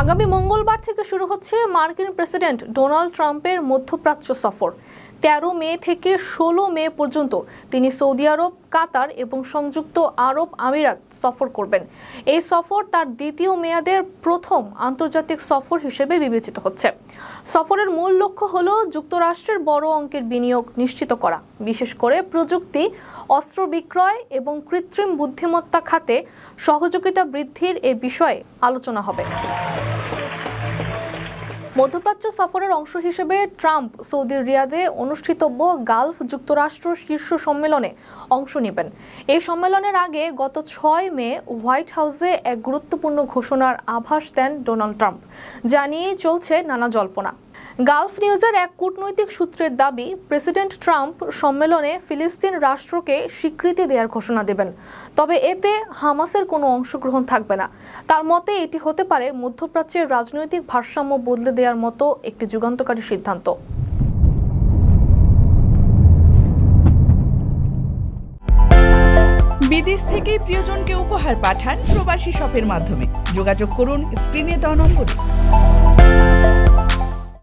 আগামী মঙ্গলবার থেকে শুরু হচ্ছে মার্কিন প্রেসিডেন্ট ডোনাল্ড ট্রাম্পের মধ্যপ্রাচ্য সফর। তেরো মে থেকে ষোলো মে পর্যন্ত তিনি সৌদি আরব, কাতার এবং সংযুক্ত আরব আমিরাত সফর করবেন। এই সফর তার দ্বিতীয় মেয়াদের প্রথম আন্তর্জাতিক সফর হিসেবে বিবেচিত হচ্ছে। সফরের মূল লক্ষ্য হল যুক্তরাষ্ট্রের বড় অঙ্কের বিনিয়োগ নিশ্চিত করা। বিশেষ করে প্রযুক্তি, অস্ত্র বিক্রয় এবং কৃত্রিম বুদ্ধিমত্তা খাতে সহযোগিতা বৃদ্ধির এ বিষয়ে আলোচনা হবে। মধ্যপ্রাচ্য সফরের অংশ হিসেবে ট্রাম্প সৌদির রিয়াদে অনুষ্ঠিতব্য গালফ যুক্তরাষ্ট্র শীর্ষ সম্মেলনে অংশ নেবেন। এই সম্মেলনের আগে গত ছয় মে হোয়াইট হাউসে এক গুরুত্বপূর্ণ ঘোষণার আভাস দেন ডোনাল্ড ট্রাম্প, যা নিয়েই চলছে নানা জল্পনা। গালফ নিউজের এক কূটনৈতিক সূত্রের দাবি, প্রেসিডেন্ট ট্রাম্প সম্মেলনে ফিলিস্তিন রাষ্ট্রকে স্বীকৃতি দেওয়ার ঘোষণা দেবেন। তবে এতে হামাসের কোনো অংশগ্রহণ থাকবে না। তার মতে, এটি হতে পারে মধ্যপ্রাচ্যের রাজনৈতিক ভারসাম্য বদলে দেওয়ার মতো একটি যুগান্তকারী সিদ্ধান্ত। বিদেশ থেকে প্রিয়জনকে উপহার পাঠান প্রবাসী শপের মাধ্যমে। যোগাযোগ করুন স্ক্রিনে দেওয়া নম্বরে।